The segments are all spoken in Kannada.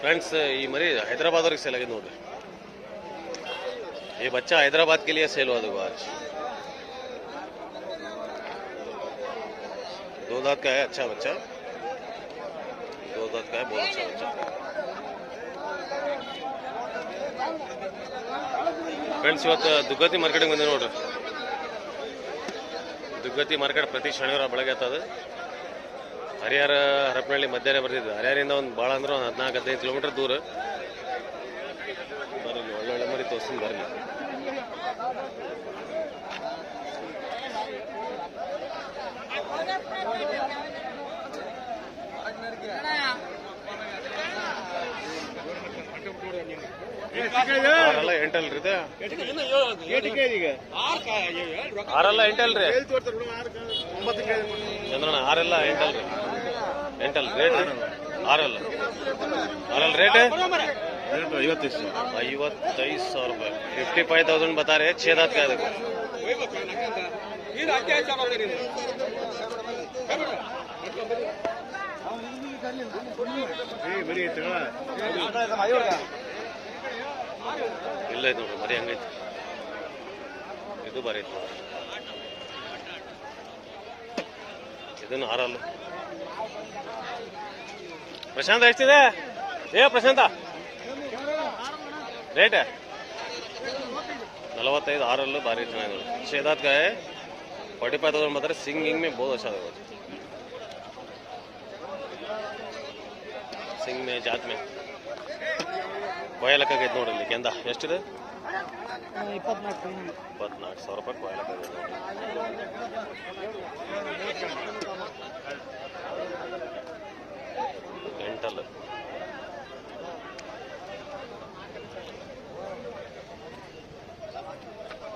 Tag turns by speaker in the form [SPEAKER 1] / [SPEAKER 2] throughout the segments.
[SPEAKER 1] फ्रेंड्स मरी हैदराबाद वर्ग सेल नोड़ी ये बच्चा हैदराबाद के लिए सेल हो दो दात का है अच्छा बच्चा दो दात का है बहुत अच्छा बच्चा फ्रेंड्स इवत दुग्गति मार्केट बंद नोड़ दुग्गति मार्केट प्रति शनिवार बड़े आता है ಹರಿಹರ ಹರಪನಹಳ್ಳಿ ಮಧ್ಯಾಹ್ನ ಬರ್ತಿದ್ವಿ. ಹರಿಹರಿಂದ ಒಂದು ಭಾಳ ಅಂದ್ರೆ ಒಂದು ಹದಿನಾಲ್ಕು ಹದಿನೈದು ಕಿಲೋಮೀಟರ್ ದೂರ. ಬರಲಿ ಒಳ್ಳೊಳ್ಳೆ ಮರಿ ತೋರಿಸ್ತೀನಿ ಬರ್ರಿ ಆರಲ್ಲ ಎಂಟಲ್ರಿ ಆರೆಲ್ಲ ಆರಲ್ಲ ಎಂಟಲ್ರಿ ಚಂದ್ರಣ್ಣ ಆರಲ್ಲ ಎಂಟಲ್ರಿ ಎಂಟಲ್ ರೇಟ್? ಆರಲ್ಲ. ಆರಲ್ ರೇಟ್?
[SPEAKER 2] ಐವತ್ತೈದು ಸಾವಿರ
[SPEAKER 1] ಐವತ್ತೈದು ಸಾವಿರ ರೂಪಾಯಿ. ಫಿಫ್ಟಿ ಫೈವ್ ತೌಸಂಡ್ ಬತಾರೆ ಛೇದಾತ್ ಕಾಯ್ದೆ ಇಲ್ಲ ಐತೆ ನೋಡ್ರಿ ಬರೀ ಹಂಗೈತಿ. ಇದು ಬರೀ ಐತೆ ಇದನ್ನು ಆರಲ್ಲ. ಪ್ರಶಾಂತ ಎಷ್ಟಿದೆ? ಏ ಪ್ರಶಾಂತ. ರೇಟ್ ನಲವತ್ತೈದು ಆರಲ್ಲೂ ಭಾರಿ ಚೆನ್ನಾಗಿದೆ. ಶೇದಾತ್ ಗಾಯ ಫಾರ್ಟಿ ಫೈವ್ ತೌಸಂಡ್ ಮಾತ್ರ ಸಿಂಗಿಂಗ್ ಮೇ ಬಹುತ್ ಅಷ್ಟೇ ಸಿಂಗ್ ಮೇ ಜಾತ್ ಮೇ. ಕೊಯ್ಲಕ್ಕಾಗೈತೆ ನೋಡಿ ಇಲ್ಲಿ ಕೆಂದ. ಎಷ್ಟಿದೆ? ಇಪ್ಪತ್ನಾಲ್ಕು. ಸಾವಿರ ರೂಪಾಯಿ ಕೊಯ್ಲಕ್ಕಾಗೈತೆ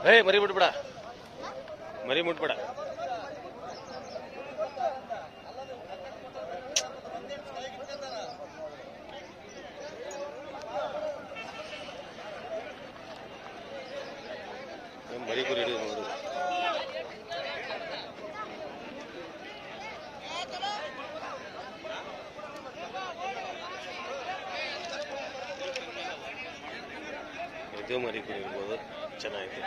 [SPEAKER 1] ಏಯ್ ಮರಿ ಮುಟ್ಬೇಡ. ಮರಿ ಮುಟ್ಬೇಡ. ಮರಿ ಕುರಿ ಹಿಡಿದು ನೋಡು. ಮರಿ ಕುರಿ ಇರ್ಬೋದು ಚೆನ್ನಾಗಿದೆ.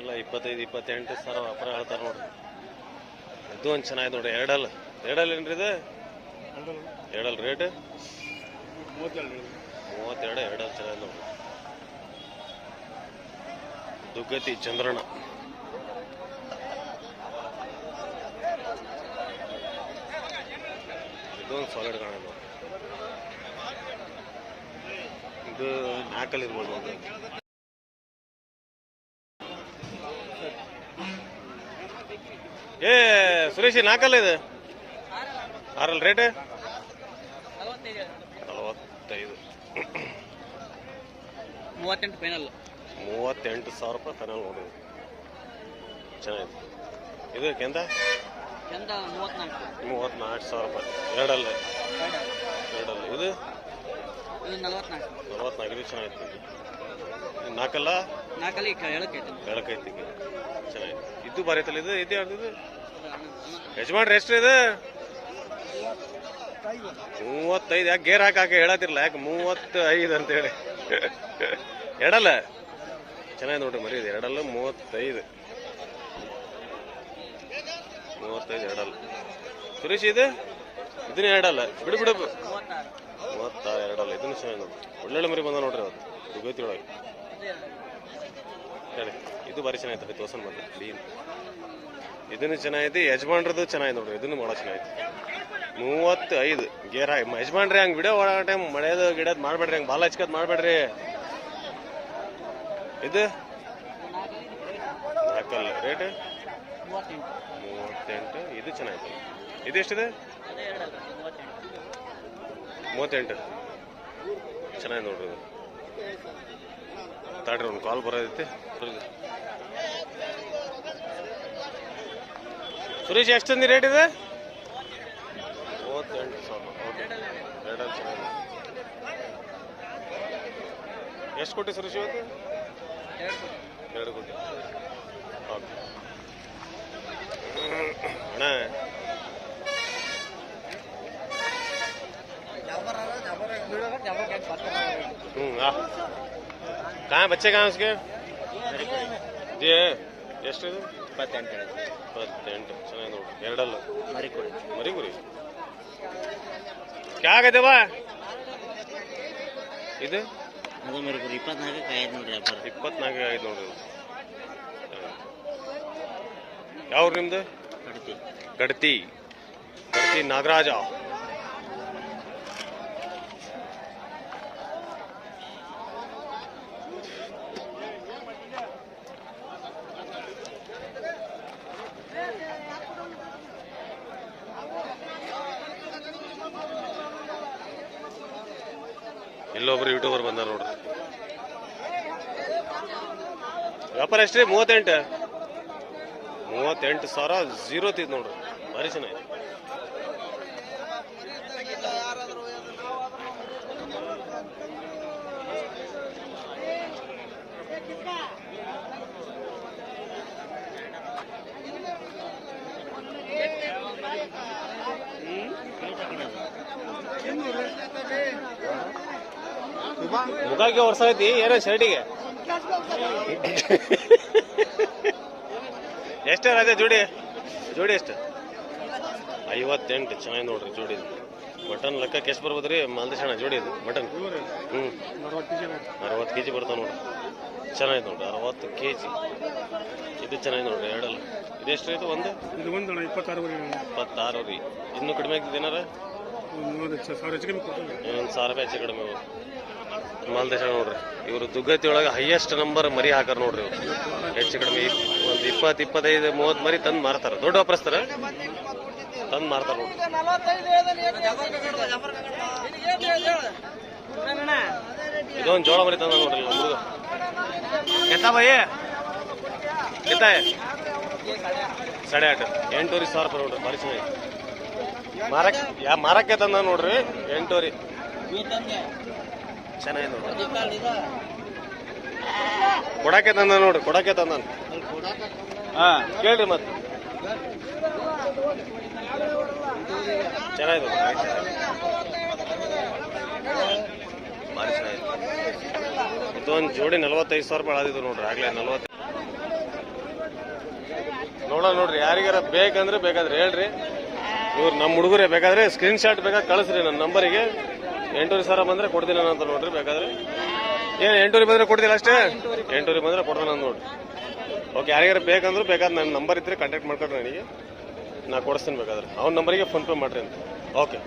[SPEAKER 1] ಎಲ್ಲ ಇಪ್ಪತ್ತೈದು, ಇಪ್ಪತ್ತೆಂಟು ಸಾವಿರ ವ್ಯಾಪಾರ ಹೇಳ್ತಾರೆ ನೋಡ್ರಿ. ಇದು ಒಂದು ಚೆನ್ನಾಗಿದೆ ನೋಡ್ರಿ. ಎರಡಲ್ಲ. ಎರಡಲ್ಲ ಏನ್ರಿ ಇದು? ಎರಡಲ್ಲ ರೇಟ್ ಮೂವತ್ತೆರಡು, ಎರಡಲ್ಲ ಚೆನ್ನಾಗಿದೆ ನೋಡ್ರಿ. ದುಗ್ಗತಿ ಚಂದ್ರಣ ಇದೊಂದು ಸಾಲಿಡ್ ಕಾಣ ನೋಡ್ರಿ. ಇದು ನಾಲ್ಕಲ್ಲಿ ಇರ್ಬೋದು ಏ ಸುರೇಶ್ ನಾಲ್ಕಲ್ಲ ಇದು? ಆರಲ್ಲ ರೇಟ್ ನಲವತ್ತೈದು.
[SPEAKER 3] ಮೂವತ್ತೆಂಟು ಫೈನಲ್
[SPEAKER 1] ಮೂವತ್ತೆಂಟು ಸಾವಿರ ರೂಪಾಯಿ ಫೈನಲ್ ನೋಡಿದ್ವಿ ಚೆನ್ನಾಗಿದೆ. ಇದು ಕೆಂದ?
[SPEAKER 3] ಮೂವತ್ನಾಲ್ಕು.
[SPEAKER 1] ಸಾವಿರ ರೂಪಾಯಿ. ಎರಡಲ್ಲ. ಎರಡಲ್ಲ. ಇದು?
[SPEAKER 3] ನಲವತ್ನಾಲ್ಕು.
[SPEAKER 1] ಇದು ಚೆನ್ನಾಗಿತ್ತು ಇದು ನಾಲ್ಕಲ್ಲ?
[SPEAKER 3] ನಾಲ್ಕಲ್ಲಿ ಎಳಕೈತಿ
[SPEAKER 1] ಬೆಳಕೈತಿ ಈಗ. ಚೆನ್ನಾಗಿದೆ. ಇದು ಬರೈತಲ್ಲ ಇದು? ಇದು ಯಾವ್ದು ಇದು? ಯಜಮಾನ್ರಿ ರೆಸ್ಟ್ ಇದು? ಮೂವತ್ತೈದು, ಯಾಕೆ ಗೇರ್ ಹಾಕಾಕ ಹಾಕಿ ಹೇಳತ್ತಿರಲ್ಲ ಯಾಕೆ ಮೂವತ್ತು ಐದು ಅಂತೇಳಿ. ಎರಡಲ್ಲ? ಚೆನ್ನಾಗಿ ನೋಡ್ರಿ ಮರಿ ಇದು ಎರಡಲ್ಲ, ಮೂವತ್ತೈದು. ಮೂವತ್ತೈದು, ಎರಡಲ್ಲ. ಸುರೇಶ್, ಇದು? ಇದನ್ನ ಎರಡಲ್ಲ. ಬಿಡು ಬಿಡು.
[SPEAKER 3] ಮೂವತ್ತಾರು,
[SPEAKER 1] ಎರಡಲ್ಲ. ಇದನ್ನ ಚೆನ್ನಾಗಿ ನೋಡ್ರಿ ಒಳ್ಳೊಳ್ಳೆ ಮರಿ ಬಂದ ನೋಡ್ರಿ ಅವತ್ತು ಇದು ಒಳಗೆ ಹೇಳಿ. ಇದು ಭಾರಿ ಚೆನ್ನಾಗಿತ್ತು. ತೋರ್ಸನ್ ಬಂದ್ರೆ ಕ್ಲೀನ್ ಇದನ್ನು ಚೆನ್ನಾಗೈತಿ ಯಜಮಾನ್ರದ್ದು ಚೆನ್ನಾಗಿದೆ ನೋಡ್ರಿ, ಇದನ್ನು ಭಾಳ ಚೆನ್ನಾಗಿತ್ತು ಮೂವತ್ತು ಐದು ಗೇರ್ ಹಾಕಿ ಯಜಮಾನ್ರಿ ಹಂಗೆ ವಿಡಿಯೋ ಒಳಗ ಟೈಮ್ ಮಳೆದು ಗಿಡದ್ ಮಾಡಬೇಡ್ರಿ, ಹಂಗೆ ಬಾಲ ಹಚ್ಕೋದ್ ಮಾಡ್ಬೇಡ್ರಿ. ಇದು? ನಾಲ್ಕಲ್ಲ ರೇಟ್
[SPEAKER 3] ಮೂವತ್ತೆಂಟು,
[SPEAKER 1] ಇದು ಚೆನ್ನಾಗಿತ್ತು ಇದು ಎಷ್ಟಿದೆ?
[SPEAKER 3] ಮೂವತ್ತೆಂಟು.
[SPEAKER 1] ಚೆನ್ನಾಗಿದೆ ಚೆನ್ನಾಗಿ ನೋಡ್ರಿ ತಾಡ್ರಿ, ಒಂದು ಕಾಲ್ ಬರೋದೈತಿ. ಸುರೇಶ್ ಎಷ್ಟು ತಂದಿ ರೇಟ್ ಇದೆ ಮೂವತ್ತೆಂಟು ಸಾವಿರ ಓಕೆ ಎರಡಲ್ಲಿ ಚೆನ್ನಾಗಿದೆ ಎಷ್ಟು ಕೊಟ್ಟಿ ಸುರೇಶ್ ಇವತ್ತು
[SPEAKER 3] ಎರಡು
[SPEAKER 1] ಎರಡು ಕೋಟಿ ಓಕೆ ಅಣ್ಣ हम्म आ कहाँ है बच्चे कहाँ है उसके जी ಎಷ್ಟು ಇದು
[SPEAKER 3] ಇಪ್ಪತ್ತೆಂಟು
[SPEAKER 1] ಇಪ್ಪತ್ತೆಂಟು. ಚೆನ್ನಾಗಿ ನೋಡಿ. ಎರಡಲ್ಲ.
[SPEAKER 3] ಮರಿ ಕೊಡಿ
[SPEAKER 1] ಮರಿ ಗುರಿ ಕ್ಯಾಗದೆ ಬಾ ಇದು
[SPEAKER 3] ಅದು ಇಪ್ಪತ್ನಾಲ್ಕಕ್ಕೆ ಐದು ನೋಡ್ರಿ ವ್ಯಾಪಾರ
[SPEAKER 1] ಐದು ನೋಡ್ರಿ ಯಾವ ನಿಮ್ದು? ಗಡ್ತಿ ಗಡ್ತಿ ನಾಗರಾಜ. ಇಲ್ಲೊಬ್ರು ಯೂಟ್ಯೂಬರ್ ಬಂದಾರ ನೋಡ್ರಿ. ವ್ಯಾಪಾರ ಎಷ್ಟ್ರಿ? ಮೂವತ್ತೆಂಟ. ಮೂವತ್ತೆಂಟು ಸಾವಿರ ಜೀರೋ ತಿದ್ ನೋಡ್ರಿ. ಭಾರಿ ಚೆನ್ನಾಗಿ ಮುಖಕ್ಕೆ ವರ್ಷ ಐತಿ ಏನೋ ಶರ್ಟಿಗೆ. ಎಷ್ಟು ರಾಜ ಜೋಡಿ ಜೋಡಿ ಎಷ್ಟು? ಐವತ್ತೆಂಟು ಚೆನ್ನಾಗಿ ನೋಡ್ರಿ ಜೋಡಿ ಬಟನ್ ಲೆಕ್ಕಕ್ಕೆ ಎಷ್ಟು ರೀ? ಮಾಲ್ದೇಶಣ ಜೋಡಿ ಇದು ಬಟನ್. ಹ್ಞೂ ಅರವತ್ತು ಕೆ ಜಿ ಬರ್ತವೆ ನೋಡ್ರಿ. ಚೆನ್ನಾಗಿ ನೋಡ್ರಿ ಅರವತ್ತು ಕೆ ಜಿ ಇದು ಚೆನ್ನಾಗಿ ನೋಡ್ರಿ ಎರಡಲ್ಲ. ಇದೆಷ್ಟು ಇದು ಒಂದು?
[SPEAKER 2] ಇದು ಒಂದು ಇಪ್ಪತ್ತಾರು
[SPEAKER 1] ಇಪ್ಪತ್ತಾರು ರೀ. ಇನ್ನೂ ಕಡಿಮೆ ಆಗ್ತದೆ ಏನಾರ?
[SPEAKER 2] ಸಾವಿರ ಹೆಚ್ಚು ಕಡಿಮೆ
[SPEAKER 1] ಒಂದು ಸಾವಿರ ರೂಪಾಯಿ ಹೆಚ್ಚು ಕಡಿಮೆ. ಮಾಲ್ದೇಶ ನೋಡ್ರಿ ಇವರು ದುಗ್ಗತಿ ಒಳಗೆ ಹೈಯೆಸ್ಟ್ ನಂಬರ್ ಮರಿ ಹಾಕಾರ ನೋಡ್ರಿ ಇವರು. ಹೆಚ್ಚು ಕಡಿಮೆ ಒಂದು ಇಪ್ಪತ್ತು ಇಪ್ಪತ್ತೈದು ಮೂವತ್ತು ಮರಿ ತಂದು ಮಾರ್ತಾರ. ದೊಡ್ಡ ವ್ಯಾಪಾರಸ್ತಾರ ತಂದು ಮಾರ್ತಾರ ನೋಡ್ರಿ. ಇದೊಂದು ಜೋಳ ಮರಿ ತಂದ ನೋಡ್ರಿ ಹುಡುಗ ಎತ್ತ ಬೈ ಎತ್ತಾ ಸಾಡೆ ಆಟ ಎಂಟೂರಿ ಸಾವಿರ ರೂಪಾಯಿ ನೋಡ್ರಿ ಭಾರಿ ಚೆನ್ನಾಗಿ. ಮಾರಕ್ ಯಾ ಮಾರಕ್ಕೆ ತಂದ ನೋಡ್ರಿ ಎಂಟೂವರೆ. ಚೆನ್ನಾಗಿ ನೋಡಿ. ಕೊಡಕ್ಕೆ ತಂದ ನೋಡ್ರಿ ಕೊಡಕ್ಕೆ ತಂದ. ಹಾ, ಕೇಳ್ರಿ ಮತ್ತೆ. ಚೆನ್ನಾಗಿದೆ ಇದೊಂದು ಜೋಡಿ ನಲವತ್ತೈದು ಸಾವಿರ ರೂಪಾಯಿ ಆದಿದ್ದು ನೋಡ್ರಿ, ಆಗ್ಲೇ ನಲವತ್ತು ನೋಡೋಣ ನೋಡ್ರಿ, ಯಾರಿಗಾರ ಬೇಕಂದ್ರೆ ಬೇಕಾದ್ರೆ ಹೇಳ್ರಿ. ಇವ್ರು ನಮ್ಮ ಹುಡುಗರೇ ಬೇಕಾದ್ರೆ ಸ್ಕ್ರೀನ್ ಶಾಟ್ ಬೇಕಾದ್ರೆ ಕಳಿಸ್ರಿ ನನ್ನ ನಂಬರಿಗೆ ಎಂಟೂವರೆ ಸಾವಿರ ಬಂದ್ರೆ ಕೊಡ್ತೀನಿ ಅಂತ ನೋಡ್ರಿ ಬೇಕಾದ್ರೆ. ಏನು ಎಂಟೂರಿ ಬಂದ್ರೆ ಕೊಡ್ತಿಲ್ಲ ಅಷ್ಟೇ? ಎಂಟೂರಿ ಬಂದ್ರೆ ಕೊಡ್ತಾನೆ ಅಂತ ನೋಡ್ರಿ. ಓಕೆ ಯಾರ್ಯಾರು ಬೇಕಂದ್ರೆ ಬೇಕಾದ್ರೆ ನನ್ನ ನಂಬರ್ ಇದ್ರೆ ಕಾಂಟ್ಯಾಕ್ಟ್ ಮಾಡ್ಕೊಡ್ರಿ ನನಗೆ. ನಾ ಕೊಡಿಸ್ತೀನಿ ಬೇಕಾದ್ರೆ. ಅವ್ನ ನಂಬರಿಗೆ ಫೋನ್ ಪೇ ಮಾಡ್ರಿ ಅಂತ. ಓಕೆ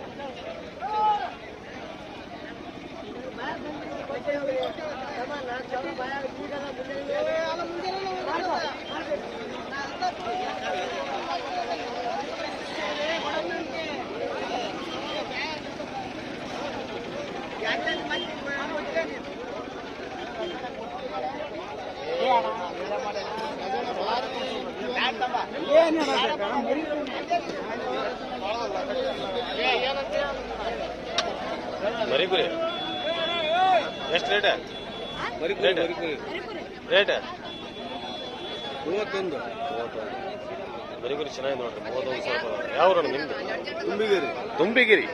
[SPEAKER 1] ಮರಿ ಕುರಿ. ಎಷ್ಟು ರೇಟ? ರೇಟ್? ರೇಟ್?
[SPEAKER 2] ಮೂವತ್ತೊಂದು.
[SPEAKER 1] ಮರಿ ಕುರಿ ಚೆನ್ನಾಗಿ ನೋಡ್ರಿ ಮೂವತ್ತೊಂದು ಸಾವಿರ ಯಾವ ಊರು ನಿಮ್ದು?
[SPEAKER 2] ತುಂಬಿಗಿರಿ.
[SPEAKER 1] ತುಂಬಿಗಿರಿ.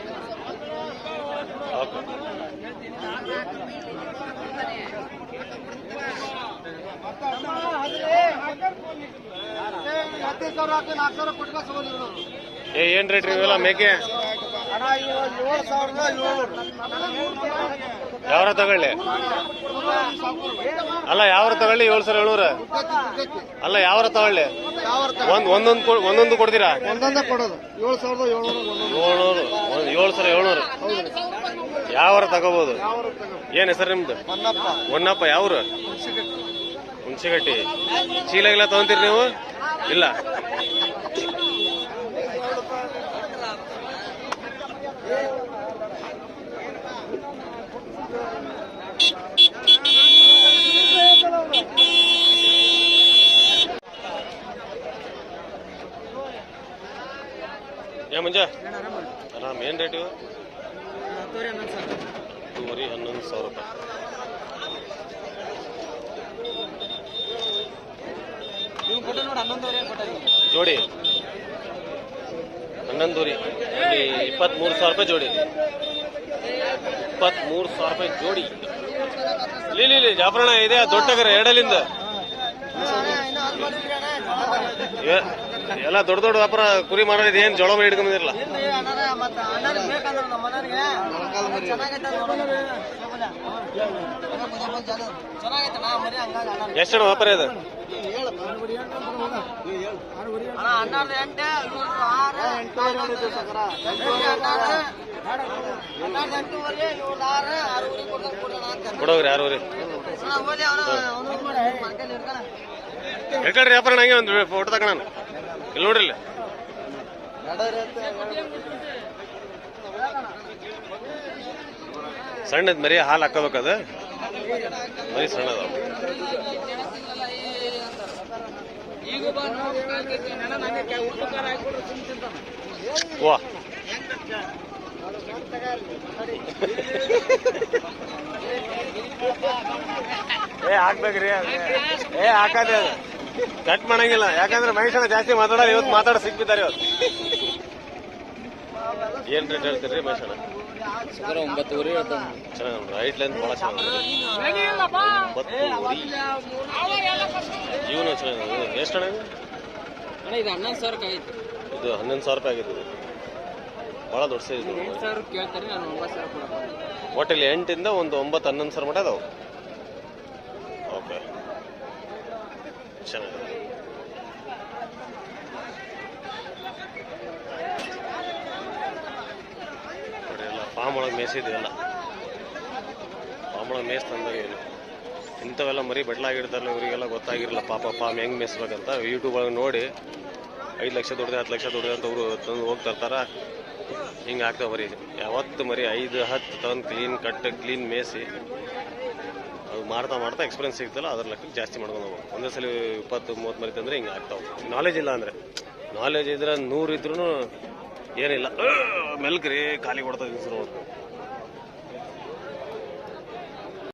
[SPEAKER 1] ಓಕೆ. ಏನ್ ರೇಟ್ ಇವೆಲ್ಲ ಮೇಕೆ? ಯಾವ್ರ ತಗೊಳ್ಳಿ? ಅಲ್ಲ ಯಾವ್ರ ತಗೊಳ್ಳಿ? ಏಳು ಸಾವಿರ ಏಳ್ನೂರ ಅಲ್ಲ ಯಾವ್ರ ತಗೊಳ್ಳಿ? ಒಂದ್ ಒಂದೊಂದು ಒಂದೊಂದು ಕೊಡ್ತೀರಾ?
[SPEAKER 2] ಒಂದೊಂದೇ ಕೊಡೋದು. ಏಳು ಸಾವಿರದ ಏಳ್ನೂರು
[SPEAKER 1] ಏಳು ಸಾವಿರ ಏಳ್ನೂರು. ಯಾವ್ರ ತಗೋಬಹುದು ಏನ್ ಹೆಸರು ನಿಮ್ದು?
[SPEAKER 2] ಹೊನ್ನಪ್ಪ.
[SPEAKER 1] ಒನ್ನಪ್ಪ ಯಾವ್ರು ಹುಣಸಿಗಟ್ಟಿ. ಚೀಲ ಗಿಲ ತಗೊಂತೀರಿ ನೀವು? ಇಲ್ಲ. ಮುಂಜ? ಆರಾಮ್ ಏನ್ ರೇಟ್ ಇವು? ಹತ್ತುವರೆ ಹನ್ನೊಂದು ಸಾವಿರ ರೂಪಾಯಿ. ಜೋಡಿ. ಹನ್ನೊಂದೂರಿ ಅಲ್ಲಿ ಇಪ್ಪತ್ತ್ಮೂರು ಸಾವಿರ ರೂಪಾಯಿ ಜೋಡಿ. ಇಪ್ಪತ್ಮೂರು ಸಾವಿರ ರೂಪಾಯಿ ಜೋಡಿ. ಇಲ್ಲಿ ಇಲ್ಲಿ ಜಾಫರಣ ಇದೆ ದೊಡ್ಡಗರ ಎರಡಲಿಂದ ಎಲ್ಲ ದೊಡ್ಡ ದೊಡ್ಡ ವ್ಯಾಪಾರ ಕುರಿ ಮಾಡೋದು ಏನ್ ಜೋಳ ಮರಿ ಹಿಡ್ಕೊಂಡಿರಲ್ಲ ಎಷ್ಟು ವ್ಯಾಪಾರ ಇದೆ? ಕೊಡೋಗ್ರಿ ಯಾರು ರೀ ಹೇಳ್ಕೊಳ್ರಿ ವ್ಯಾಪಾರ ಹಂಗೆ ಒಂದು ಫೋಟೋ ತಗೋಣ ಇಲ್ಲಿ ನೋಡ್ರಿ ಸಣ್ಣದ್ ಮರಿ ಹಾಲು ಹಾಕೋಬೇಕದ ಮರಿ ಸಣ್ಣದ. ವಾ. ಏ ಹಾಕ್ಬೇಕ್ರಿ. ಏ ಹಾಕದೆ ಕಟ್ ಮಾಡಂಗಿಲ್ಲ. ಯಾಕಂದ್ರೆ ಮನುಷ್ಯನ ಜಾಸ್ತಿ ಮಾತಾಡೋ ಇವತ್ತು ಮಾತಾಡ ಸಿಕ್ಬಿದ್ದಾರೆ ಇವತ್ತು. ಏನ್ ರೇಟ್ ಹೇಳ್ತೀರಿ ಮನುಷ್ಯನ
[SPEAKER 3] ಒಂಬತ್ತುವರೆ
[SPEAKER 1] ಚೆನ್ನಾಗಿ ರೈಟ್ ಲೈನ್ ಭಾಳ ಚೆನ್ನಾಗಿ ಒಂಬತ್ತುವರೆ. ಜೀವನ ಚೆನ್ನಾಗಿದೆ. ಎಷ್ಟು?
[SPEAKER 3] ಅಣ್ಣ ಇದು? ಹನ್ನೊಂದು ಸಾವಿರಕ್ಕೆ ಆಯ್ತು
[SPEAKER 1] ಇದು ಹನ್ನೊಂದು ಸಾವಿರ ರೂಪಾಯಿ ಆಗಿದೆ ಇದು ಭಾಳ ದೊಡ್ಡ ಸೈಜ್
[SPEAKER 3] ಸಾವಿರ ಕೇಳ್ತಾರೆ ನಾನು ಒಂಬತ್ತು ಸಾವಿರ ಕೊಡಪ್ಪ
[SPEAKER 1] ಒಟ್ಟಲ್ಲಿ ಎಂಟಿಂದ ಒಂದು ಒಂಬತ್ತು ಹನ್ನೊಂದು ಸಾವಿರ ಮಟ್ಟ ಅದಾವೆ. ಓಕೆ ಚೆನ್ನಾಗಿದೆ. ನೋಡಿ, ಎಲ್ಲ ಫಾರ್ಮ್ ಒಳಗೆ ಪಾಮ್ ಫಾರ್ಮ್ ಒಳಗೆ ಇಂಥವೆಲ್ಲ ಮರಿ ಬಡ್ಲಾಗಿರ್ತಾರಲ್ಲ ಇವರಿಗೆಲ್ಲ ಗೊತ್ತಾಗಿರಲ್ಲ, ಪಾಪ ಪಾಮ್ ಹೆಂಗೆ ಮೇಯಿಸ್ಬೇಕಂತ. ಯೂಟ್ಯೂಬ್ ಒಳಗೆ ನೋಡಿ, ಐದು ಲಕ್ಷ ದುಡ್ದೆ, ಹತ್ತು ಲಕ್ಷ ದುಡ್ದೆ ಅಂತ ಅವರು ತಂದು ಹೋಗ್ತಾ ಇರ್ತಾರ ಹಿಂಗೆ ಆಗ್ತಾವೆ ಮರಿ. ಯಾವತ್ತು ಮರಿ ಐದು, ಹತ್ತು ತಂದು ಕ್ಲೀನ್ ಕಟ್ ಕ್ಲೀನ್ ಮೇಯಿಸಿ. ಮಾಡ್ತಾ ಮಾಡ್ತಾ ಎಕ್ಸ್ಪೀರಿಯನ್ಸ್ ಸಿಗ್ತಲ್ಲ ಅದ್ರ ಲೆಕ್ಕ ಜಾಸ್ತಿ ಮಾಡ್ಕೊಂಡು ಹೋಗ್ಬೇಕು ಒಂದೇ ಸಲ ಇಪ್ಪತ್ತು, ಮೂವತ್ತು ಮರಿ ತಂದ್ರೆ ಹಿಂಗೆ ಆಗ್ತಾವೆ ನಾಲೆಜ್ ಇಲ್ಲ ಅಂದರೆ. ನಾಲೆಜ್ ಇದ್ರೆ ನೂರು ಇದ್ರೂ ಏನಿಲ್ಲ. ಮೆಲ್ಕ್ರಿ, ಖಾಲಿ ಕೊಡ್ತಾ ಶುರು